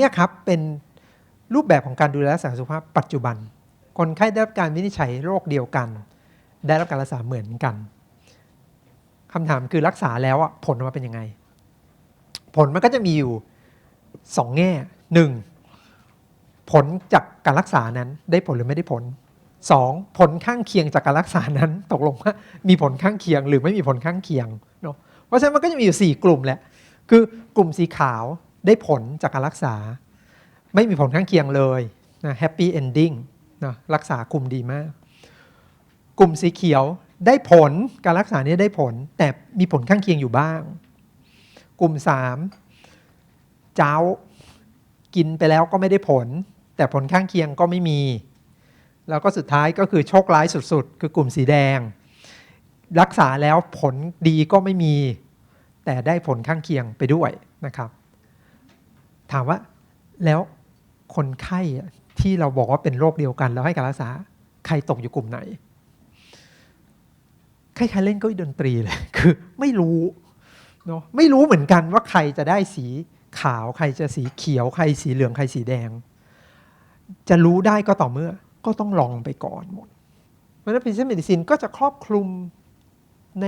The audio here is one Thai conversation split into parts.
นี้ครับเป็นรูปแบบของการดูแลรักษาสุขภาพปัจจุบัน คนไข้ได้รับการวินิจฉัยโรคเดียวกัน ได้รับการรักษาเหมือนกันคำถามคือรักษาแล้วผลออกมาเป็นยังไง ผลมันก็จะมีอยู่สองแง่หนึ่งผลจากการรักษานั้นได้ผลหรือไม่ได้ผลสองผลข้างเคียงจากการรักษานั้นตกลงว่ามีผลข้างเคียงหรือไม่มีผลข้างเคียงเนาะเพราะฉะนั้นมันก็จะมีอยู่ 4 กลุ่มแหละคือกลุ่มสีขาว ได้ผลจากการรักษา ไม่มีผลข้างเคียงเลยนะแฮปปี้เอนดิ้งนะรักษาคุมดีมาก กลุ่มสีเขียวได้ผลการรักษานี้ได้ผล แต่มีผลข้างเคียงอยู่บ้าง กลุ่ม 3 เจ้ากินไปแล้วก็ไม่ได้ผล แต่ผลข้างเคียงก็ไม่มี แล้วก็สุดท้ายก็คือโชคร้ายสุดๆ คือกลุ่มสีแดง รักษาแล้วผลดีก็ไม่มี แต่ได้ผลข้างเคียงไปด้วยนะครับ ถามว่าแล้วคนไข้ที่เราบอกว่าเป็นโรคเดียวกัน แล้วให้การรักษาใครตกอยู่กลุ่มไหนคล้ายๆเล่นเก็ดนตรีเลยคือไม่รู้เนาะไม่รู้เหมือนกันว่าใครจะได้สีขาวใครจะสีเขียวใครสีเหลืองใครสีแดง จะรู้ได้ก็ต่อเมื่อก็ต้องลองไปก่อนหมดเพราะฉะนั้น precision medicine ก็จะครอบคลุมใน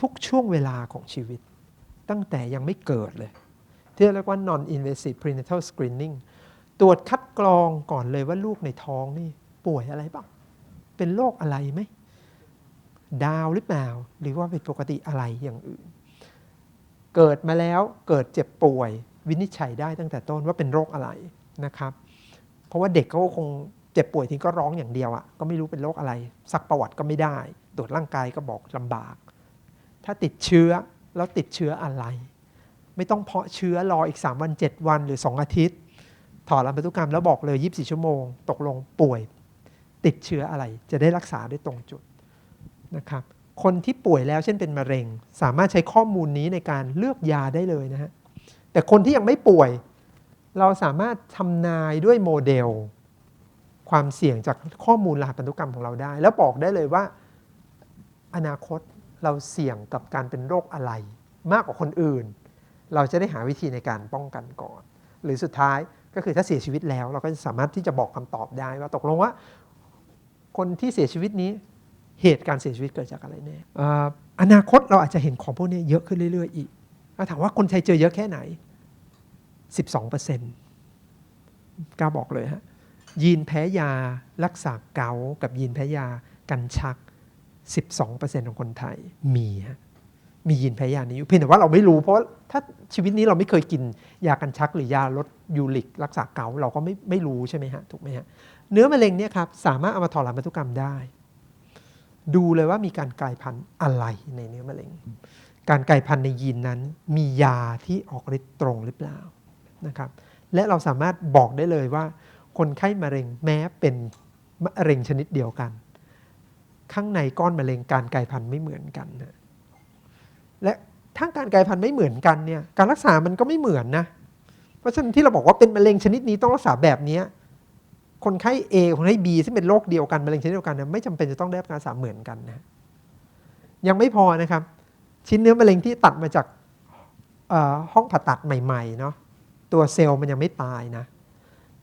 ทุกๆช่วงเวลาของชีวิต ตั้งแต่ยังไม่เกิดเลย ที่เรียกว่า non invasive prenatal screening ตรวจคัดกรองก่อนเลยว่าลูกในท้องนี่ป่วยอะไรบ้างเป็นโรคอะไรไหม ดาวหรือเปล่า หรือว่าเป็นปกติอะไรอย่างอื่น เกิดมาแล้วเกิดเจ็บป่วย วินิจฉัยได้ตั้งแต่ต้นว่าเป็นโรคอะไรนะครับ เพราะว่าเด็กเขาก็คงเจ็บป่วยทีก็ร้องอย่างเดียวอะ่ะก็ไม่รู้เป็นโรคอะไรซักประวัติก็ไม่ได้ตรวจร่างกายก็บอกลำบาก ถ้าติดเชื้อแล้วติดเชื้ออะไร ไม่ต้องเพาะเชื้อรออีก 3 วัน 7 วันหรือ 2 อาทิตย์ ถอดรันพันธุกรรมแล้วบอกเลย 24 ชั่วโมง ตกลงป่วย ติดเชื้ออะไร จะได้รักษาได้ตรงจุดนะครับคนที่ป่วยแล้วเช่นเป็นมะเร็ง สามารถใช้ข้อมูลนี้ในการเลือกยาได้เลยนะฮะแต่คนที่ยังไม่ป่วย เราสามารถทำนายด้วยโมเดล ความเสี่ยงจากข้อมูลรหัสพันธุกรรมของเราได้ แล้วบอกได้เลยว่า อนาคตเราเสี่ยงกับการเป็นโรคอะไร มากกว่าคนอื่น เราจะได้หาวิธีในการป้องกันก่อน หรือสุดท้ายก็คือถ้าเสียชีวิตแล้ว เราก็จะสามารถที่จะบอกคำตอบได้ว่าตกลงว่า คนที่เสียชีวิตนี้เหตุการเสียชีวิตเกิดจากอะไรแน่อ่าอนาคตเราอาจจะเห็นของพวกนี้เยอะขึ้นเรื่อย ๆ อีกแล้วถามว่าคนไทยเจอเยอะแค่ไหน 12%กล้าบอกเลยฮะยีนแพ้ยารักษาเกาต์กับยีนแพ้ยากันชัก 12%ของคนไทยมีฮะ มียีนแพ้ยานี้อยู่เพียงแต่ว่าเราไม่รู้เพราะถ้าชีวิตนี้เราไม่เคยกินยากันชักหรือยาลดยูริก รักษาเกาเราก็ไม่ไม่รู้ใช่ไหมฮะถูกไหมฮะเนื้อมะเร็งเนี่ยครับสามารถเอามาถอดรหัสพันธุกรรมได้ ดูเลยว่ามีการกลายพันธุ์อะไรในเนื้อมะเร็ง การกลายพันธุ์ในยีนนั้นมียาที่ออกฤทธิ์ตรงหรือเปล่านะครับและเราสามารถบอกได้เลยว่า คนไข้มะเร็งแม้เป็นมะเร็งชนิดเดียวกัน ข้างในก้อนมะเร็งการกลายพันธุ์ไม่เหมือนกันนะ และถ้าการกลายพันธุ์ไม่เหมือนกันเนี่ยการรักษามันก็ไม่เหมือนนะ เพราะฉะนั้นที่เราบอกว่าเป็นมะเร็งชนิดนี้ต้องรักษาแบบนี้คนไข้ A คนไข้ B ซึ่งเป็นโรคเดียวกันมะเร็งชนิดเดียวกันเนี่ยไม่จำเป็นจะต้องได้รับการรักษาเหมือนกันนะยังไม่พอนะครับ ชิ้นเนื้อมะเร็งที่ตัดมาจากห้องผ่าตัดใหม่ๆเนาะตัวเซลล์มันยังไม่ตายนะ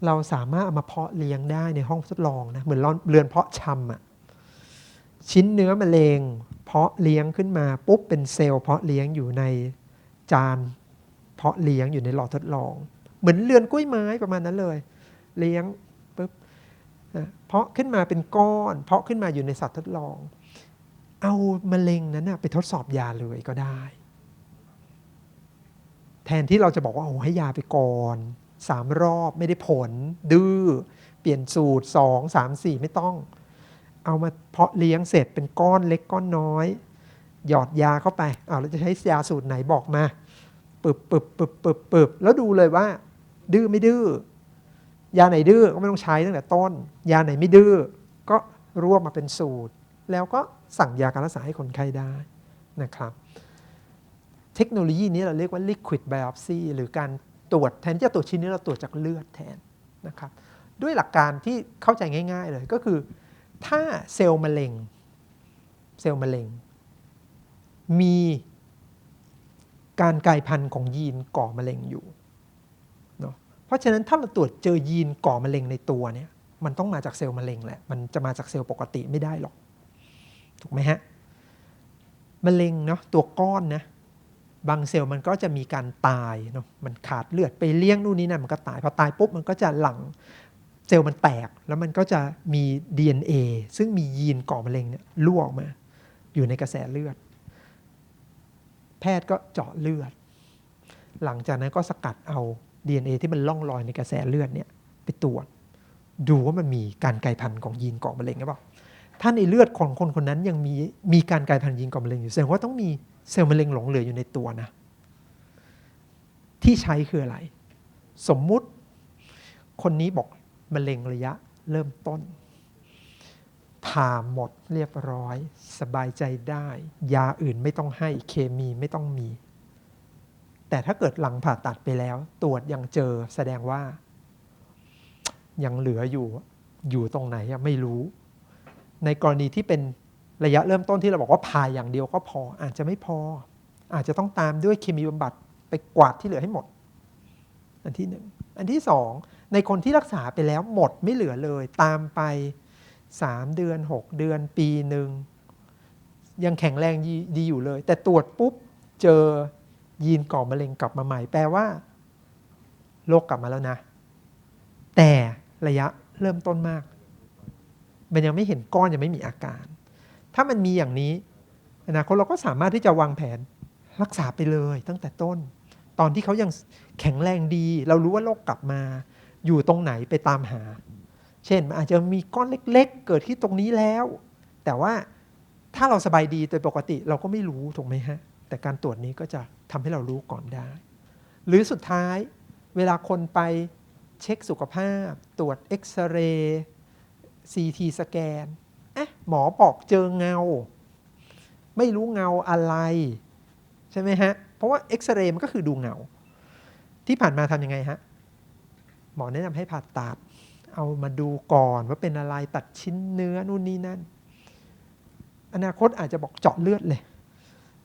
เราสามารถเอามาเพาะเลี้ยงได้ในห้องทดลองนะเหมือนเรือนเพาะชำอะชิ้นเนื้อมะเร็ง เพาะเลี้ยงขึ้นมาปุ๊บเป็นเซลล์เพาะเลี้ยงอยู่ในจานเพาะเลี้ยงอยู่ในหลอดทดลอง เหมือนเรือนกล้วยไม้ประมาณนั้นเลย เลี้ยงปุ๊บเพาะขึ้นมาเป็นก้อน เพาะขึ้นมาอยู่ในสัตว์ทดลอง เอามะเร็งนั้นนะไปทดสอบยาเลยก็ได้ แทนที่เราจะบอกว่าโอ้ให้ยาไปก่อนสามรอบไม่ได้ผล ดื้อเปลี่ยนสูตรสองสามสี่ไม่ต้อง เอามาเพาะเลี้ยงเสร็จเป็นก้อนเล็กก้อนน้อย หยอดยาเข้าไปอ้าเราจะใช้ยาสูตรไหนบอกมาปึบปึบปึบปึบปึบแล้วดูเลยว่า ดื้อไม่ดื้อยาไหนดื้อก็ไม่ต้องใช้ตั้งแต่ต้น ยาไหนไม่ดื้อก็รวบมาเป็นสูตร แล้วก็สั่งยาการรักษาให้คนไข้ได้นะครับ เทคโนโลยีนี้เราเรียกว่า liquid biopsy หรือการตรวจแทนที่จะตรวจชิ้นนี้เราตรวจจากเลือดแทนนะครับ ด้วยหลักการที่เข้าใจง่าย ๆ เลยก็คือ ถ้าเซลล์มะเร็ง เซลล์มะเร็ง มีการกลายพันธุ์ของยีนก่อมะเร็งอยู่เนาะเพราะฉะนั้นถ้าเราตรวจเจอยีนก่อมะเร็งในตัวเนี่ยมันต้องมาจากเซลล์มะเร็งแหละมันจะมาจากเซลล์ปกติไม่ได้หรอก ถูกไหมฮะมะเร็งเนาะตัวก้อนนะบางเซลล์มันก็จะมีการตายเนาะมันขาดเลือดไปเลี้ยงนู่นนี่นั่นมันก็ตายพอตายปุ๊บมันก็จะหลั่ง เซลล์มันแตกแล้วมันก็จะมี DNA ซึ่งมียีนก่อมะเร็งเนี่ยรั่วออกมา อยู่ในกระแสเลือด แพทย์ก็เจาะเลือด หลังจากนั้นก็สกัดเอา DNA ที่มันล่องลอยในกระแสเลือดเนี่ยไปตรวจ ดูว่ามันมีการกลายพันธุ์ของยีนก่อมะเร็งหรือเปล่าถ้าในเลือดของคนคนนั้นยังมีมีการกลายพันธุ์ยีนก่อมะเร็งอยู่แสดงว่าต้องมีเซลล์มะเร็งหลงเหลืออยู่ในตัวนะ ที่ใช้คืออะไร สมมุติคนนี้บอก มะเร็งระยะเริ่มต้น ผ่าหมดเรียบร้อย สบายใจได้ ยาอื่นไม่ต้องให้เคมีไม่ต้องมี แต่ถ้าเกิดหลังผ่าตัดไปแล้ว ตรวจยังเจอแสดงว่า ยังเหลืออยู่อยู่ตรงไหนไม่รู้ ในกรณีที่เป็นระยะเริ่มต้นที่เราบอกว่าผ่าอย่างเดียวก็พออาจจะไม่พอ อาจจะต้องตามด้วยเคมีบำบัดไปกวาดที่เหลือให้หมด อันที่หนึ่งอันที่สอง ในคนที่รักษาไปแล้วหมดไม่เหลือเลย ตามไปสามเดือนหกเดือนปีหนึ่ง ยังแข็งแรงดีอยู่เลย แต่ตรวจปุ๊บเจอยีนก่อมะเร็งกลับมาใหม่ แปลว่าโรคกลับมาแล้วนะ แต่ระยะเริ่มต้นมาก มันยังไม่เห็นก้อนยังไม่มีอาการ ถ้ามันมีอย่างนี้อนาคตเราก็สามารถที่จะวางแผนรักษาไปเลยตั้งแต่ต้น ตอนที่เขายังแข็งแรงดี เรารู้ว่าโรคกลับมา อยู่ตรงไหนไปตามหา เช่นอาจจะมีก้อนเล็ก ๆ เกิดที่ตรงนี้แล้ว แต่ว่าถ้าเราสบายดีโดยปกติเราก็ไม่รู้ถูกไหมฮะ แต่การตรวจนี้ก็จะทำให้เรารู้ก่อนได้ หรือสุดท้ายเวลาคนไปเช็คสุขภาพ ตรวจเอ็กซเรย์ซีทีสแกนเอ๊ะหมอบอกเจอเงา ไม่รู้เงาอะไร ใช่ไหมฮะ เพราะว่าเอ็กซเรย์มันก็คือดูเงา ที่ผ่านมาทำยังไงฮะ หมอแนะนำให้ผ่าตัด เอามาดูก่อนว่าเป็นอะไรตัดชิ้นเนื้อนู่นนี่นั่น อนาคตอาจจะบอกเจาะเลือดเลย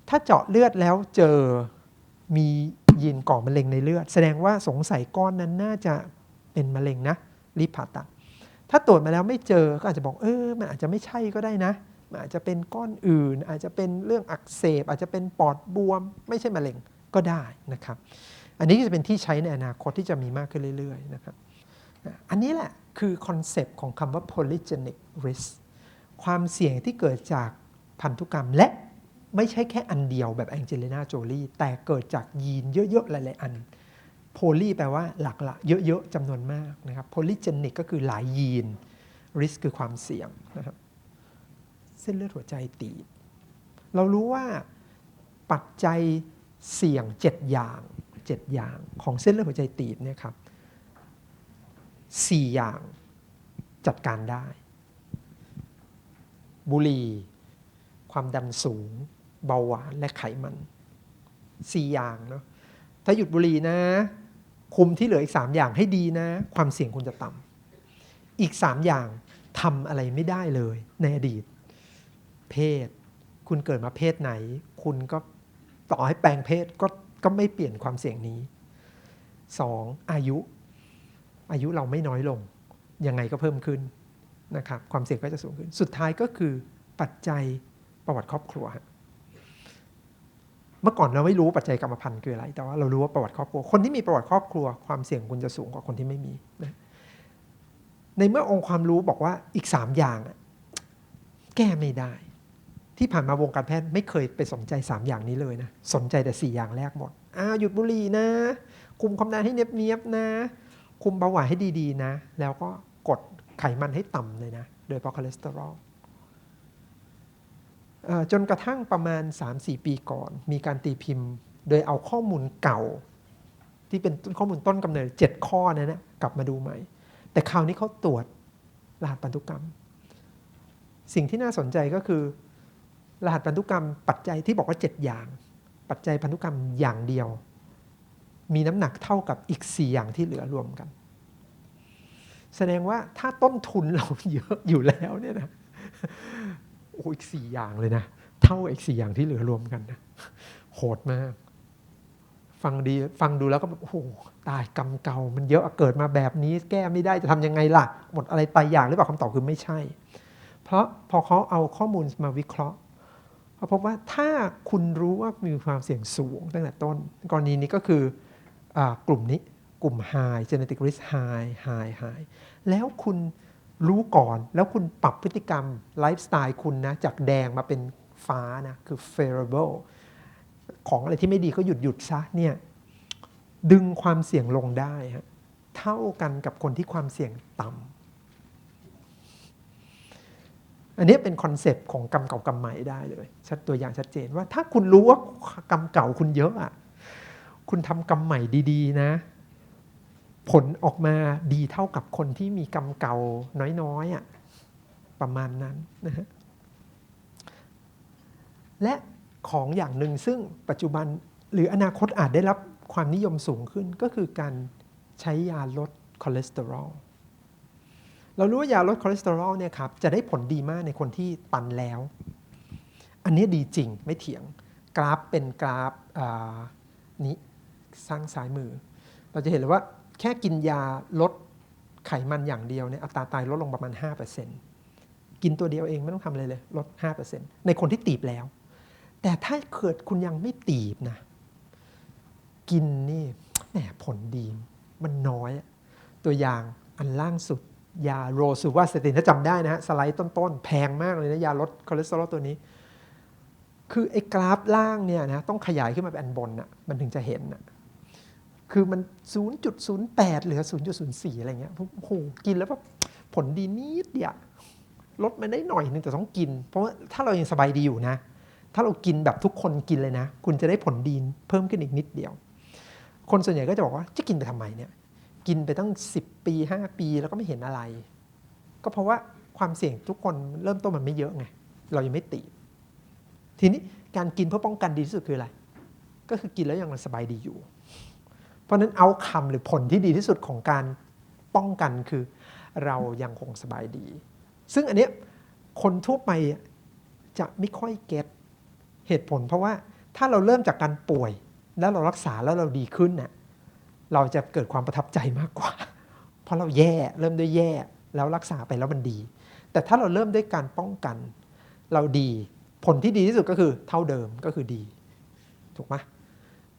ถ้าเจาะเลือดแล้วเจอมียีนก่อมะเร็งในเลือด แสดงว่าสงสัยก้อนนั้นน่าจะเป็นมะเร็งนะรีบผ่าตัด ถ้าตรวจมาแล้วไม่เจอก็อาจจะบอกเออมันอาจจะไม่ใช่ก็ได้นะมันอาจจะเป็นก้อนอื่น อาจจะเป็นเรื่องอักเสบ อาจจะเป็นปอดบวม ไม่ใช่มะเร็งก็ได้นะครับ อันนี้จะเป็นที่ใช้ในอนาคตที่จะมีมากขึ้นเรื่อยๆนะครับอันนี้แหละคือคอนเซปต์ของคำว่า polygenic risk ความเสี่ยงที่เกิดจากพันธุกรรมและไม่ใช่แค่อันเดียวแบบแองเจลิน่าโจลีแต่เกิดจากยีนเยอะๆ หลายๆ อันโพลีแปลว่าหลักละเยอะๆจำนวนมากนะครับโพลีเจนิกก็คือหลายยีน risk คือความเสี่ยงนะครับเส้นเลือดหัวใจตีบเรารู้ว่าปัจจัยเสี่ยง 7 อย่าง 7 อย่างของเส้นเลือดหัวใจตีบเนี่ยครับ4อย่างจัดการได้ บุหรี่ความดันสูง เบาหวานและไขมันสี่อย่างเนาะถ้าหยุดบุหรี่นะ คุมที่เหลืออีกสามอย่างให้ดีนะ ความเสี่ยงคุณจะต่ำอีกสามอย่างทำอะไรไม่ได้เลยในอดีต เพศ คุณเกิดมาเพศไหน คุณก็ต่อให้แปลงเพศก็ ก็ไม่เปลี่ยนความเสี่ยงนี้สองอายุ อายุเราไม่น้อยลง ยังไงก็เพิ่มขึ้นนะครับความเสี่ยงก็จะสูงขึ้น สุดท้ายก็คือปัจจัยประวัติครอบครัว เมื่อก่อนเราไม่รู้ปัจจัยกรรมพันธุ์คืออะไร แต่ว่าเรารู้ว่าประวัติครอบครัว คนที่มีประวัติครอบครัว ความเสี่ยงคุณจะสูงกว่าคนที่ไม่มีนะในเมื่อองค์ความรู้บอกว่าอีกสามอย่างแก้ไม่ได้ ที่ผ่านมาวงการแพทย์ไม่เคยไปสนใจสามอย่างนี้เลยนะ สนใจแต่สี่อย่างแรกหมดอ่าหยุดบุหรี่นะ คุมความดันให้เนียบๆนะ คุมเบาหวานให้ดีๆนะ แล้วก็กดไขมันให้ต่ำเลยนะ โดยเฉพาะคอเลสเตอรอลจนกระทั่งประมาณ 3-4 ปีก่อน มีการตีพิมพ์ โดยเอาข้อมูลเก่า ที่เป็นข้อมูลต้นกำเนิด 7 ข้อนั้นนะกลับมาดูใหม่ แต่คราวนี้เขาตรวจรหัสพันธุกรรม สิ่งที่น่าสนใจก็คือ รหัสพันธุกรรมปัจจัยที่บอกว่า 7 อย่าง ปัจจัยพันธุกรรมอย่างเดียว มีน้ำหนักเท่ากับอีก 4 อย่างที่เหลือรวมกัน แสดงว่าถ้าต้นทุนเราเยอะอยู่แล้วเนี่ยนะโอ้อีกสี่อย่างเลยนะ เท่าอีกสี่อย่างที่เหลือรวมกันนะโหดมาก ฟังดีฟังดูแล้วก็แบบโอ้โหตายกรรมเก่า มันเยอะเกิดมาแบบนี้ แก้ไม่ได้จะทำยังไงล่ะ หมดอะไรตายอย่างหรือเปล่าคำตอบคือไม่ใช่ เพราะพอเขาเอาข้อมูลมาวิเคราะห์ เขาพบว่าถ้าคุณรู้ว่ามีความเสี่ยงสูงตั้งแต่ต้น กรณีนี้ก็คืออกลุ่มนี้กลุ่ม high genetic risk high high high แล้วคุณรู้ก่อนแล้วคุณปรับพฤติกรรมไลฟ์สไตล์คุณนะจากแดงมาเป็นฟ้านะคือ favorable ของอะไรที่ไม่ดีก็หยุดหยุดซะเนี่ยดึงความเสี่ยงลงได้ฮะเท่ากันกับคนที่ความเสี่ยงต่ำ อันนี้เป็นคอนเซปต์ของกรรมเก่ากรรมใหม่ได้เลย ชัดตัวอย่างชัดเจนว่าถ้าคุณรู้ว่ากรรมเก่าคุณเยอะอะคุณทำกรรมใหม่ดี ๆ นะ ผลออกมาดีเท่ากับคนที่มีกรรมเก่าน้อยๆอะประมาณนั้นนะฮะและของอย่างหนึ่งซึ่งปัจจุบันหรืออนาคตอาจได้รับความนิยมสูงขึ้นก็คือการใช้ยาลดคอเลสเตอรอล เรารู้ว่ายาลดคอเลสเตอรอลเนี่ยครับจะได้ผลดีมากในคนที่ตันแล้ว อันนี้ดีจริงไม่เถียง กราฟเป็นกราฟนี้สร้างซ้ายมือ เราจะเห็นเลยว่าแค่กินยาลดไขมันอย่างเดียวเนี่ยอัตราตายลดลงประมาณ 5%กินตัวเดียวเองไม่ต้องทำอะไรเลย ลด 5%ในคนที่ตีบแล้ว แต่ถ้าเกิดคุณยังไม่ตีบนะ กินนี่แหมผลดีมันน้อย ตัวอย่างอันล่างสุด ยาโรซูวาสเตตินถ้าจำได้นะฮะสไลด์ต้นๆ แพงมากเลยนะ ยาลดคอเลสเตอรอลตัวนี้ คือไอ้กราฟล่างเนี่ยนะต้องขยายขึ้นมาเป็นอันบนอะมันถึงจะเห็นอะคือมัน 0.08 เหลือ 0.04 อะไรเงี้ยโอ้โหกินแล้วแบบผลดีนิดเดียวลดมาได้หน่อยนึงแต่ต้องกิน เพราะว่าถ้าเรายังสบายดีอยู่นะ ถ้าเรากินแบบทุกคนกินเลยนะ คุณจะได้ผลดีเพิ่มขึ้นอีกนิดเดียว คนส่วนใหญ่ก็จะบอกว่าจะกินไปทำไมเนี่ย กินไปตั้ง 10 ปี 5 ปีแล้วก็ไม่เห็นอะไร ก็เพราะว่าความเสี่ยงทุกคนเริ่มต้นมันไม่เยอะไง เรายังไม่ติดทีนี้การกินเพื่อป้องกันดีที่สุดคืออะไร ก็คือกินแล้วยังสบายดีอยู่ เพราะฉะนั้นเอาคำหรือผลที่ดีที่สุดของการป้องกันคือ เรายังคงสบายดี ซึ่งอันเนี้ยคนทั่วไปจะไม่ค่อยเก็ตเหตุผล เพราะว่าถ้าเราเริ่มจากการป่วย แล้วเรารักษาแล้วเราดีขึ้นน่ะ เราจะเกิดความประทับใจมากกว่า เพราะเราแย่เริ่มด้วยแย่แล้วรักษาไปแล้วมันดี แต่ถ้าเราเริ่มด้วยการป้องกัน เราดีผลที่ดีที่สุดก็คือเท่าเดิมก็คือดี ถูกไหม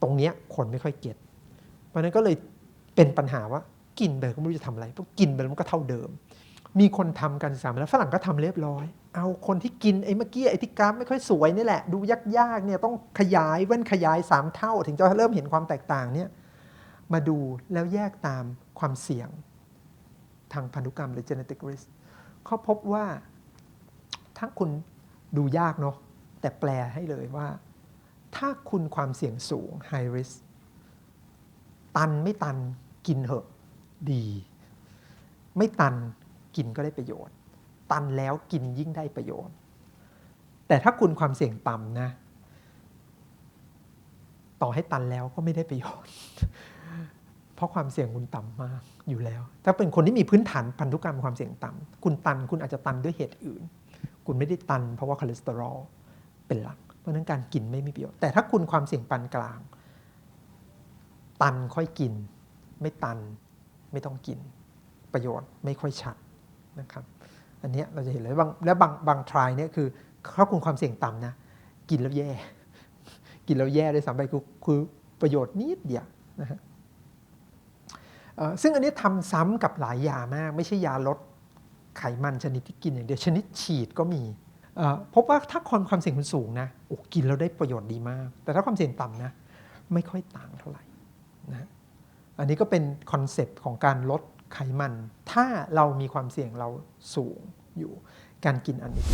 ตรงเนี้ยคนไม่ค่อยเก็ตเพราะนั้นก็เลยเป็นปัญหาว่ากินไปก็ไม่รู้จะทำอะไรเพราะกินไปมันก็เท่าเดิม มีคนทำการศึกษามแล้วฝรั่งก็ทำเรียบร้อย เอาคนที่กินไอ้เมื่อกี้ไอ้ที่กราฟไม่ค่อยสวยนี่แหละ ดูยากๆเนี่ยต้องขยายเว้นขยาย 3 เท่า ถึงจะเริ่มเห็นความแตกต่างเนี่ย มาดูแล้วแยกตามความเสี่ยงทางพันธุกรรมหรือ genetic risk เขาพบว่าถ้าคุณดูยากเนาะแต่แปลให้เลยว่า ถ้าคุณความเสี่ยงสูง high risk ตันไม่ตันกินเหอะดี ไม่ตันกินก็ได้ประโยชน์ ตันแล้วกินยิ่งได้ประโยชน์ แต่ถ้าคุณความเสี่ยงต่ำนะ ต่อให้ตันแล้วก็ไม่ได้ประโยชน์ เพราะความเสี่ยงคุณต่ำมากอยู่แล้ว ถ้าเป็นคนที่มีพื้นฐานพันธุกรรมความเสี่ยงต่ำคุณตันคุณอาจจะตันด้วยเหตุอื่น คุณไม่ได้ตันเพราะว่าคอเลสเตอรอลเป็นหลัก เพราะนั้นการกินไม่มีประโยชน์ แต่ถ้าคุณความเสี่ยงปานกลาง ตันค่อยกิน ไม่ตันไม่ต้องกิน ประโยชน์ไม่ค่อยชัดนะครับ อันนี้เราจะเห็นเลยบางและบางบางทรายเนี่ยคือถ้าคุณความเสี่ยงต่ำนะกินแล้วแย่ กินแล้วแย่ด้วยซ้ำไปคือคือประโยชน์นิดเดียวนะฮะเอ่อ ซึ่งอันนี้ทำซ้ำกับหลายยามาก ไม่ใช่ยาลดไขมันชนิดที่กินอย่างเดียวชนิดฉีดก็มีพบว่าถ้าคนความเสี่ยงคุณสูงนะโอ้กินแล้วได้ประโยชน์ดีมาก แต่ถ้าความเสี่ยงต่ำนะไม่ค่อยต่างเท่าไหร่นะอันนี้ก็เป็นคอนเซปต์ของการลดไขมัน ถ้าเรามีความเสี่ยงเราสูงอยู่การกินอันนี้